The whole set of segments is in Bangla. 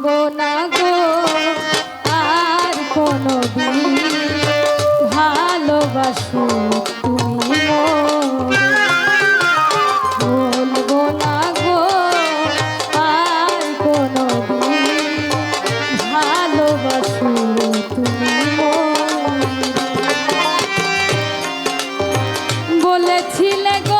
ভাঙব না গো আর কোনো দিন ভালোবাসো আর কোনো তুমি বলেছিলে গো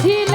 ছিল